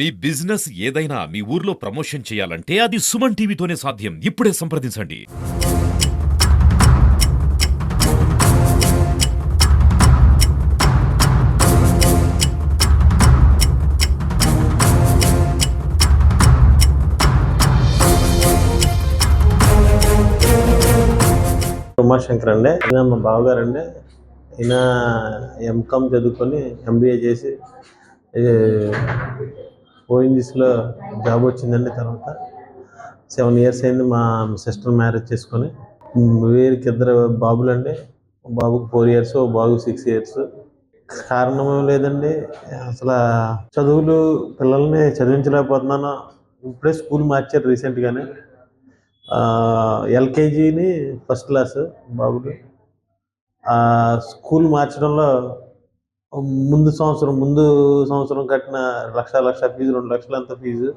మీ business ఏదైనా మీ ఊర్లో promotion చేయాలంటే అది సుమన్ టీవీతోనే సాధ్యం. ఇప్పుడే సంప్రదించండి. ఉమాశంకర్ అండి. ఈయన మా బావగారు అండి. ఈయన ఎంకామ్ చదువుకొని ఎంబీఏ చేసి ఓఎన్జీసీలో జాబ్ వచ్చిందండి తర్వాత సెవెన్ ఇయర్స్ అయింది మా సిస్టర్ మ్యారేజ్ చేసుకొని. వీరికి ఇద్దరు బాబులు అండి ఫోర్ ఇయర్స్ బాబు సిక్స్ ఇయర్స్. కారణం లేదండి. అసలు చదువులు పిల్లల్ని చదివించలేకపోతున్నాను. ఇప్పుడే స్కూల్ మార్చారు రీసెంట్గానే. ఎల్కేజీని ఫస్ట్ క్లాస్ బాబుకి స్కూల్ మార్చడంలో ముందు సంవత్సరం ముందు సంవత్సరం కట్టిన లక్ష లక్ష ఫీజు రెండు లక్షలు అంత ఫీజు.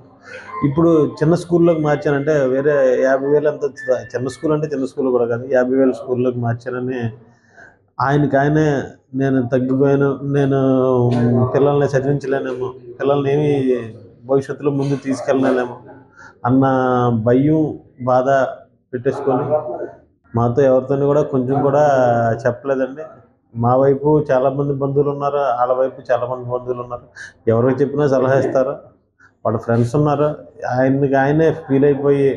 ఇప్పుడు చిన్న స్కూల్లోకి మార్చానంటే వేరే యాభై వేలు ఎంత చిన్న స్కూల్ అంటే చిన్న స్కూల్ కూడా కాదు యాభై వేల స్కూల్లోకి మార్చానని ఆయనకి ఆయనే నేను తగ్గిపోయాను నేను పిల్లల్ని చదివించలేనేమో పిల్లల్ని ఏమి భవిష్యత్తులో ముందు తీసుకెళ్ళలేమో అన్న భయం బాధ పెట్టేసుకొని మాతో ఎవరితోని కూడా కొంచెం కూడా చెప్పలేదండి. మా వైపు చాలా మంది బంధువులు ఉన్నారు? వాళ్ళ వైపు చాలా మంది బంధువులు ఉన్నారు? ఎవరికి చెప్పినా సలహా ఇస్తారు? వాళ్ళ ఫ్రెండ్స్ ఉన్నారు? ఆయనకి ఆయనే ఫీల్ అయిపోయి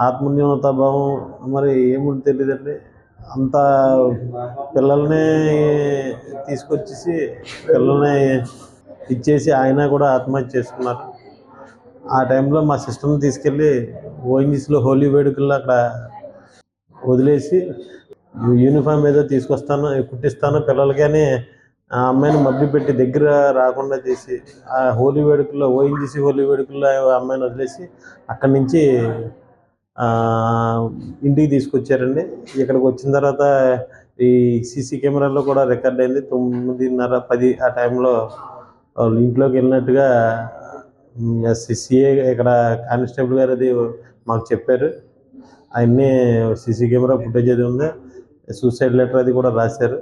ఆత్మన్యూనత భావం మరి ఏముంది తెలియదండి. అంత పిల్లల్ని తీసుకొచ్చేసి పిల్లల్ని ఇచ్చేసి ఆయన కూడా ఆత్మహత్య చేసుకున్నారు. ఆ టైంలో మా సిస్టర్ని తీసుకెళ్ళి ఓఎన్జీసీలో హోలీ వేడుకల్లో అక్కడ వదిలేసి యూనిఫామ్ ఏదో తీసుకొస్తాను కుట్టిస్తాను పిల్లలకి అని ఆ అమ్మాయిని మబ్బి పెట్టి దగ్గర రాకుండా చేసి ఆ హోలీ వేడుకల్లో ఓఎన్జీసీ హోలీ వేడుకల్లో ఆ అమ్మాయిని వదిలేసి అక్కడి నుంచి ఇంటికి తీసుకొచ్చారండి. ఇక్కడికి వచ్చిన తర్వాత ఈ సీసీ కెమెరాలో కూడా రికార్డ్ అయింది. తొమ్మిదిన్నర పది ఆ టైంలో వాళ్ళు ఇంట్లోకి వెళ్ళినట్టుగా సిఏ ఇక్కడ కానిస్టేబుల్ గారు అది మాకు చెప్పారు. అవన్నీ సీసీ కెమెరా ఫుటేజ్ అది ఉంది. సూసైడ్ లెటర్ అది కూడా రాశారు.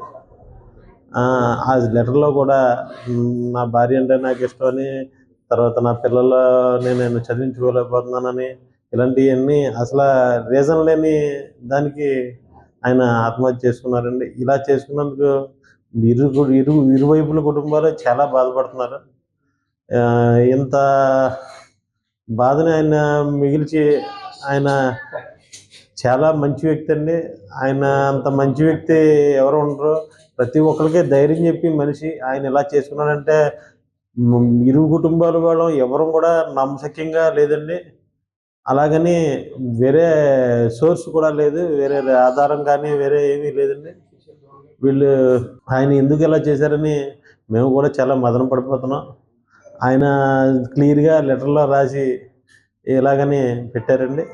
ఆ లెటర్లో కూడా నా భార్య అంటే నాకు ఇష్టం అని తర్వాత నా పిల్లలని నేను చదివించుకోలేకపోతున్నానని ఇలాంటివన్నీ అసలు రీజన్ లేని దానికి ఆయన ఆత్మహత్య చేసుకున్నారండి. ఇలా చేసుకున్నందుకు ఇరు ఇరు ఇరువైపుల కుటుంబాలు చాలా బాధపడుతున్నారు. ఇంత బాధని ఆయన మిగిల్చి ఆయన చాలా మంచి వ్యక్తి అండి. ఆయన అంత మంచి వ్యక్తి ఎవరు ఉండరు. ప్రతి ఒక్కరికి ధైర్యం చెప్పి మనిషి ఆయన ఎలా చేసుకున్నాడంటే ఇరు కుటుంబాల వాళ్ళం ఎవరు కూడా నమ్మశక్యంగా లేదండి. అలాగని వేరే సోర్స్ కూడా లేదు. వేరే ఆధారం కానీ వేరే ఏమీ లేదండి. వీళ్ళు ఆయన ఎందుకు ఇలా చేశారని మేము కూడా చాలా మదన పడిపోతున్నాం. ఆయన క్లియర్గా లెటర్లో రాసి ఇలాగని పెట్టారండి.